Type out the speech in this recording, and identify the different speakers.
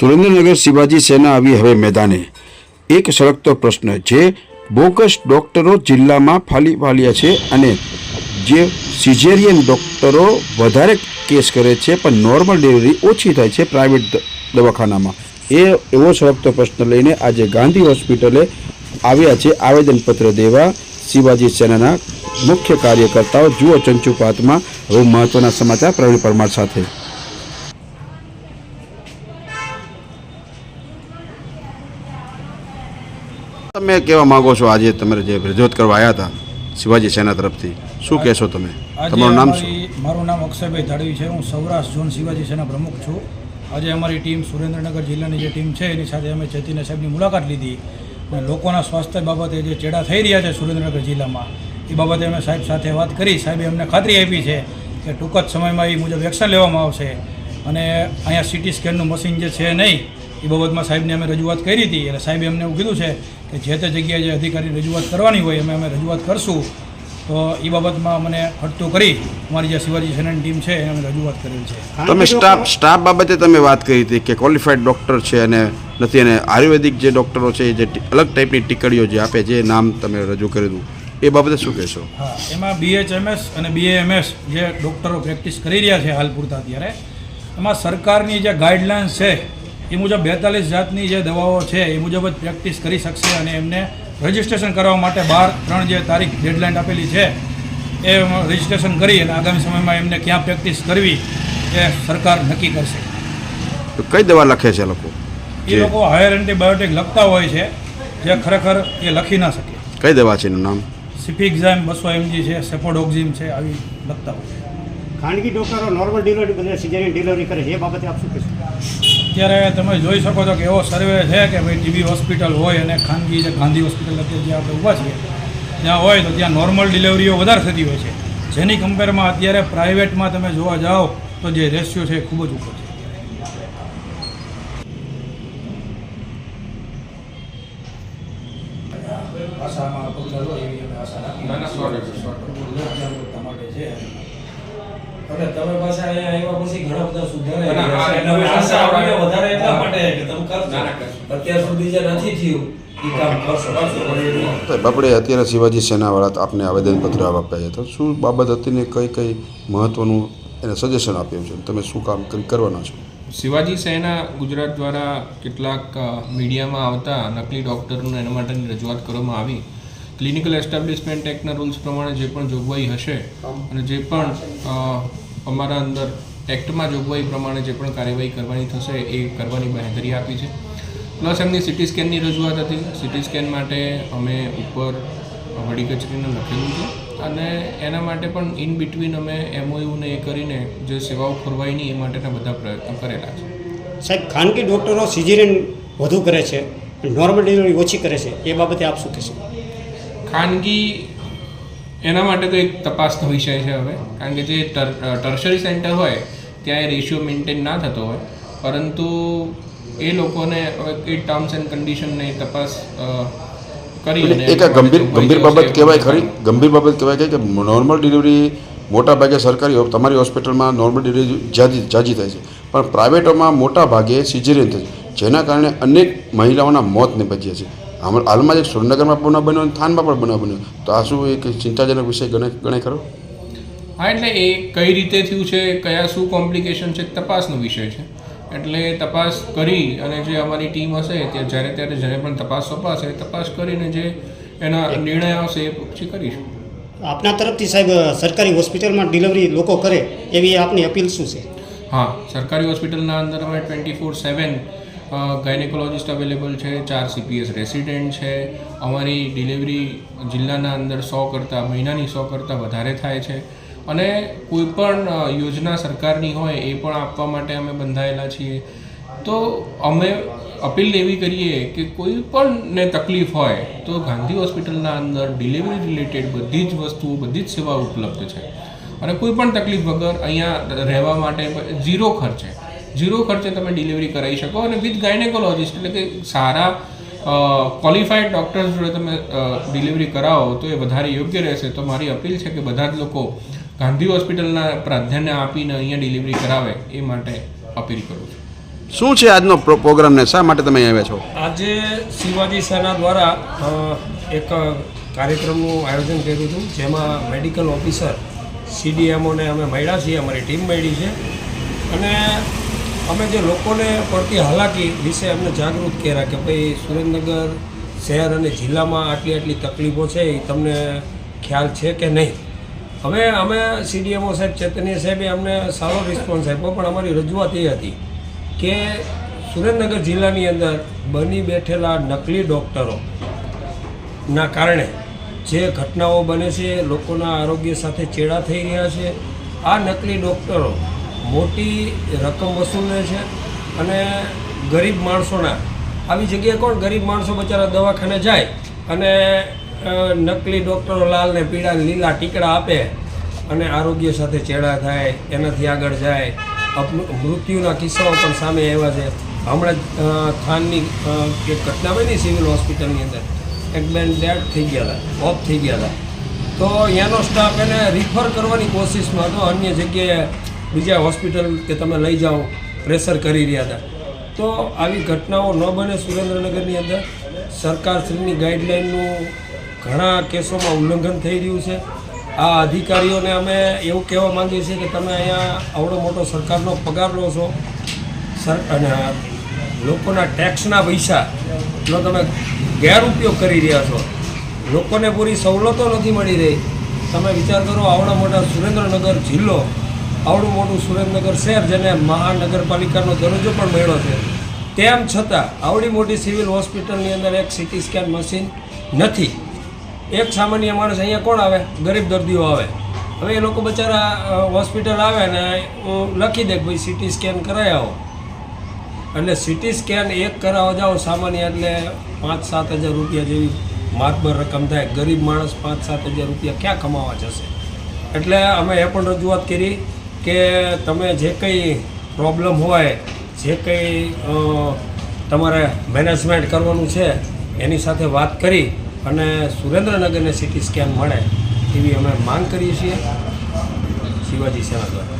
Speaker 1: સુરેન્દ્રનગર શિવાજી સેના આવી હવે મેદાને. એક સળગતો પ્રશ્ન જે બોગસ ડોક્ટરો જિલ્લામાં ફાલી ફાલ્યા છે અને જે સિઝેરિયન ડોક્ટરો વધારે કેસ કરે છે પણ નોર્મલ ડિલિવરી ઓછી થાય છે પ્રાઇવેટ દવાખાનામાં. એ, એવો સળગતો પ્રશ્ન લઈને આજે ગાંધી હોસ્પિટલે આવ્યા છે આવેદનપત્ર દેવા શિવાજી સેનાના મુખ્ય કાર્યકર્તાઓ જુઓ ચંચુપાતમાં. હવે મહત્વના સમાચાર પ્રવીણ પરમાર સાથે. તમે કહેવા માંગો છો આજે તમે જે રજૂઆત કરવા આવ્યા હતા શિવાજી સેના તરફથી શું કહેશો તમે? તમારું નામ શું?
Speaker 2: મારું નામ અક્ષયભાઈ ધાડવી છે હું સૌરાષ્ટ્ર ઝોન શિવાજી સેના પ્રમુખ છું. આજે અમારી ટીમ સુરેન્દ્રનગર જિલ્લાની જે ટીમ છે એની સાથે અમે ચેતીના સાહેબની મુલાકાત લીધી અને લોકોના સ્વાસ્થ્ય બાબતે જે ચેડા થઈ રહ્યા છે સુરેન્દ્રનગર જિલ્લામાં એ બાબતે અમે સાહેબ સાથે વાત કરી. સાહેબે અમને ખાતરી આપી છે કે ટૂંક જ સમયમાં એ મુજબ એક્શન લેવામાં આવશે. અને અહીંયા સિટી સ્કેનનું મશીન જે છે નહીં એ બાબતમાં સાહેબને અમે રજૂઆત કરી હતી એટલે સાહેબે અમને એવું કીધું છે કે જે તે જગ્યાએ જે અધિકારી રજૂઆત કરવાની હોય અમે અમે રજૂઆત કરશું. તો એ બાબતમાં મને હટતું કરી અમારી જે શિવાજી સેનાની ટીમ છે એને અમે રજૂઆત કરેલ છે.
Speaker 1: તમે સ્ટાફ સ્ટાફ બાબતે તમે વાત કરી હતી કે ક્વોલિફાઈડ ડૉક્ટર છે અને નથી અને આયુર્વેદિક જે ડૉક્ટરો છે એ જે અલગ ટાઈપની ટીકડીઓ જે આપે જે નામ તમે રજૂ કર્યું દઉં એ બાબતે શું કહેશો?
Speaker 2: હા એમાં બીએચએમએસ અને બીએએમએસ જે ડૉક્ટરો પ્રેક્ટિસ કરી રહ્યા છે હાલ પૂરતા અત્યારે. એમાં સરકારની જે ગાઈડલાઇન્સ છે એ મુજબ બેતાલીસ જાતની જે દવાઓ છે એ મુજબ જ પ્રેક્ટિસ કરી શકશે અને એમને રજિસ્ટ્રેશન કરવા માટે બાર ત્રણ જે તારીખ ડેડલાઇન આપેલી છે એ રજિસ્ટ્રેશન કરી અને આગામી સમયમાં એમને ક્યાં પ્રેક્ટિસ કરવી એ સરકાર નક્કી કરશે.
Speaker 1: તો કઈ દવા લખે છે લોકો?
Speaker 2: એ લોકો હાયર એન્ટીબાયોટિક લખતા હોય છે જે ખરેખર એ લખી ના શકે.
Speaker 1: કઈ દવા છે એનું નામ?
Speaker 2: સિફિક્ઝામ બસો એમજી છે સેફોડોક્ઝિમ છે આવી લખતા હોય છે.
Speaker 3: ખાનગી ડોક્ટરો નોર્મલ ડિલિવરી બદલે સિઝેરિયન ડિલિવરી કરે એ બાબતે આપ શું કહેશો?
Speaker 2: અત્યારે તમે જોઈ શકો છો કે એવો સર્વે છે કે ભાઈ ટીબી હોસ્પિટલ હોય અને ખાનગી જે ગાંધી હોસ્પિટલ અત્યારે જે આપણે ઊભા છીએ, ત્યાં હોય તો ત્યાં નોર્મલ ડિલિવરીઓ વધારે થતી હોય છે. જેની કમ્પેરમાં અત્યારે પ્રાઇવેટમાં તમે જોવા જાઓ તો જે રેશિયો છે એ ખૂબ જ ઉપર છે આશામાં પગલાં લો એવી અમે આશા રાખીએ. જાગૃતતા માટે છે
Speaker 4: પાછા અહીંયા આવ્યા પછી ઘણા બધા સુધારા વધારે એટલા માટે કે તમે કરશો. અત્યાર સુધી જે નથી થયું
Speaker 1: આપણે અત્યારે શિવાજી સેનાવાળા આપને આવેદનપત્ર આપ્યા હતા. તો શું બાબત હતી ને કઈ કઈ મહત્વનું એને સજેશન આપ્યું છે? તમે શું કામ કરી- કરવાના છો?
Speaker 5: શિવાજી સેના ગુજરાત દ્વારા કેટલાક મીડિયામાં આવતા નકલી ડૉક્ટરોને એના માટેની રજૂઆત કરવામાં આવી. ક્લિનિકલ એસ્ટાબ્લિશમેન્ટ એક્ટના રૂલ્સ પ્રમાણે જે પણ જોગવાઈ હશે અને જે પણ અમારા અંદર એક્ટમાં જોગવાઈ પ્રમાણે જે પણ કાર્યવાહી કરવાની થશે એ કરવાની બાંહેધરી આપી છે. પ્લસ એમની સિટી સ્કેનની રજૂઆત હતી. સિટી સ્કેન માટે અમે ઉપર વડી કચેરીને લખેલું છે. અને એના માટે પણ ઇન બિટવીન અમે એમઓયુને એ કરીને જે સેવાઓ ખોરવાય નહીં એ માટેના બધા પ્રયત્નો કરેલા છે.
Speaker 3: સાહેબ ખાનગી ડૉક્ટરો સિઝેરિયન વધુ કરે છે નોર્મલ ડિલિવરી ઓછી કરે છે એ બાબતે આપ શું કહેશો?
Speaker 5: ખાનગી એના માટે તો એક તપાસનો વિષય છે હવે. કારણ કે જે ટર્શરી સેન્ટર હોય ત્યાં એ રેશિયો મેન્ટેન ના થતો હોય. પરંતુ એ લોકોને એ ટર્મ્સ એન્ડ કન્ડિશનને તપાસ કરી
Speaker 1: એક આ ગંભીર ગંભીર બાબત કહેવાય ખરી? ગંભીર બાબત કહેવાય કે નોર્મલ ડિલિવરી મોટા ભાગે સરકારી તમારી હોસ્પિટલમાં નોર્મલ ડિલિવરી જાજી જાજી થાય છે. પણ પ્રાઇવેટોમાં મોટા ભાગે સિઝેરિયન થાય છે. જેના કારણે અનેક મહિલાઓના મોત નિપજ્યા છે. હાલમાં જે સુરેન્દ્રનગરમાં બનાવ બન્યો અને થાનમાં પણ બનાવ બન્યો. તો આ શું એક ચિંતાજનક વિષય ગણે ગણે ખરો?
Speaker 5: હા એટલે એ કઈ રીતે થયું છે કયા શું કોમ્પ્લિકેશન છે તપાસનો વિષય છે. એટલે તપાસ કરી અને જે અમારી ટીમ હશે ત્યાં જ્યારે ત્યારે જ્યારે પણ તપાસ સોંપાશે તપાસ કરીને જે એના નિર્ણય આવશે એ પછી કરીશું.
Speaker 3: આપના તરફથી સાહેબ સરકારી હોસ્પિટલમાં ડિલિવરી લોકો કરે એવી આપની અપીલ શું છે?
Speaker 5: હા સરકારી હોસ્પિટલના અંદર અમે twenty four seven gynaecologist available છે, ચાર સીપીએસ રેસિડેન્ટ છે. અમારી ડિલિવરી જિલ્લાના અંદર સો કરતાં, મહિનાની સો કરતાં વધારે થાય છે. અને કોઈ પણ યોજના સરકારની હોય એ પણ આપવા માટે અમે બંધાયેલા છીએ. તો અમે અપીલ એવી કરીએ કે કોઈ પણ ને તકલીફ હોય, તો ગાંધી હોસ્પિટલના અંદર ડિલિવરી રિલેટેડ બધી જ વસ્તુઓ બધી જ સેવાઓ ઉપલબ્ધ છે. અને કોઈ પણ તકલીફ વગર અહીંયા રહેવા માટે ઝીરો ખર્ચે ઝીરો ખર્ચે તમે ડિલિવરી કરાવી શકો અને વિથ ગાયનેકોલોજીસ્ટ એટલે કે સારા ક્વોલિફાઈડ ડૉક્ટર્સ જોડે તમે ડિલિવરી કરાવો તો એ વધારે યોગ્ય રહેશે. તો મારી અપીલ છે કે બધા જ લોકો ગાંધી હોસ્પિટલના પ્રાધાન્ય આપીને અહીંયા ડિલિવરી કરાવે એ માટે અપીલ કરું છું.
Speaker 1: શું છે આજનો પ્રો- પ્રોગ્રામ ને? શા માટે તમે આવ્યા છો?
Speaker 4: આજે શિવાજી સેના દ્વારા એક કાર્યક્રમનું આયોજન કર્યું હતું જેમાં મેડિકલ ઓફિસર સીડીએમઓને અમે મળ્યા છીએ અમારી ટીમ મળી છે. અને અમે જે લોકોને પડતી હાલાકી વિશે અમને જાગૃત કર્યા કે ભાઈ સુરેન્દ્રનગર શહેર અને જિલ્લામાં આટલી આટલી તકલીફો છે એ તમને ખ્યાલ છે કે નહીં? હવે અમે સીડીએમઓ સાહેબ, ચૈતન્ય સાહેબે અમને સારો રિસ્પોન્સ આપ્યો, પણ અમારી રજૂઆત એ હતી કે સુરેન્દ્રનગર જિલ્લાની અંદર બની બેઠેલા નકલી ડૉક્ટરો ના કારણે જે ઘટનાઓ બને છે, લોકોના આરોગ્ય સાથે ચેડા થઈ રહ્યા છે, આ નકલી ડૉક્ટરો મોટી રકમ વસૂલે છે અને ગરીબ માણસોના. આવી જગ્યાએ કોણ? ગરીબ માણસો બચારા દવાખાને જાય અને નકલી ડૉક્ટરો લાલને પીળા લીલા ટીકડા આપે અને આરોગ્ય સાથે ચેડા થાય, એનાથી આગળ જાય. મૃત્યુના કિસ્સાઓ પણ સામે આવ્યા છે. હમણાં થાનની એક ઘટના બની સિવિલ હોસ્પિટલની અંદર. એક બેન ડેડ થઈ ગયા હતા, ઓફ થઈ ગયા હતા. તો અહીંયાનો સ્ટાફ એને રિફર કરવાની કોશિશમાં હતો. અન્ય જગ્યાએ બીજા હોસ્પિટલ કે તમે લઈ જાઓ, પ્રેશર કરી રહ્યા હતા. તો આવી ઘટનાઓ ન બને સુરેન્દ્રનગરની અંદર. સરકારશ્રીની ગાઈડલાઇનનું ઘણા કેસોમાં ઉલ્લંઘન થઈ રહ્યું છે. આ અધિકારીઓને અમે એવું કહેવા માંગીએ છીએ કે તમે અહીંયા આવડો મોટો સરકારનો પગાર લો છો. સર, અને લોકોના ટેક્સના પૈસાનો તમે ગેરઉપયોગ કરી રહ્યા છો, લોકોને પૂરી સવલતો નથી મળી રહી. તમે વિચાર કરો, આવડા મોટા સુરેન્દ્રનગર જિલ્લો આવડું મોટું સુરેન્દ્રનગર શહેર જેને મહાનગરપાલિકાનો દરજ્જો પણ મળ્યો છે. તેમ છતાં, આવડી મોટી સિવિલ હોસ્પિટલની અંદર એક સિટી સ્કેન મશીન નથી. એક સામાન્ય માણસ અહીંયા કોણ આવે? ગરીબ દર્દીઓ આવે. હવે એ લોકો બચારા હોસ્પિટલ આવે ને લખી દે ભાઈ સિટી સ્કેન કરાવી આવો. એટલે સિટી સ્કેન એક કરાવવા જાઓ સામાન્ય એટલે પાંચ, સાત હજાર રૂપિયા જેવી માતબર રકમ થાય. ગરીબ માણસ પાંચ, સાત હજાર રૂપિયા ક્યાં કમાવા જશે? એટલે અમે એ પણ રજૂઆત કરી. કે તમે જે કંઈ પ્રોબ્લેમ હોય, જે કંઈ તમારે મેનેજમેન્ટ કરવાનું છે, એની સાથે વાત કરી અને સુરેન્દ્રનગરને સિટી સ્કેન મળે એવી અમે માંગ કરીએ છીએ. શિવાજી સેના દ્વારા.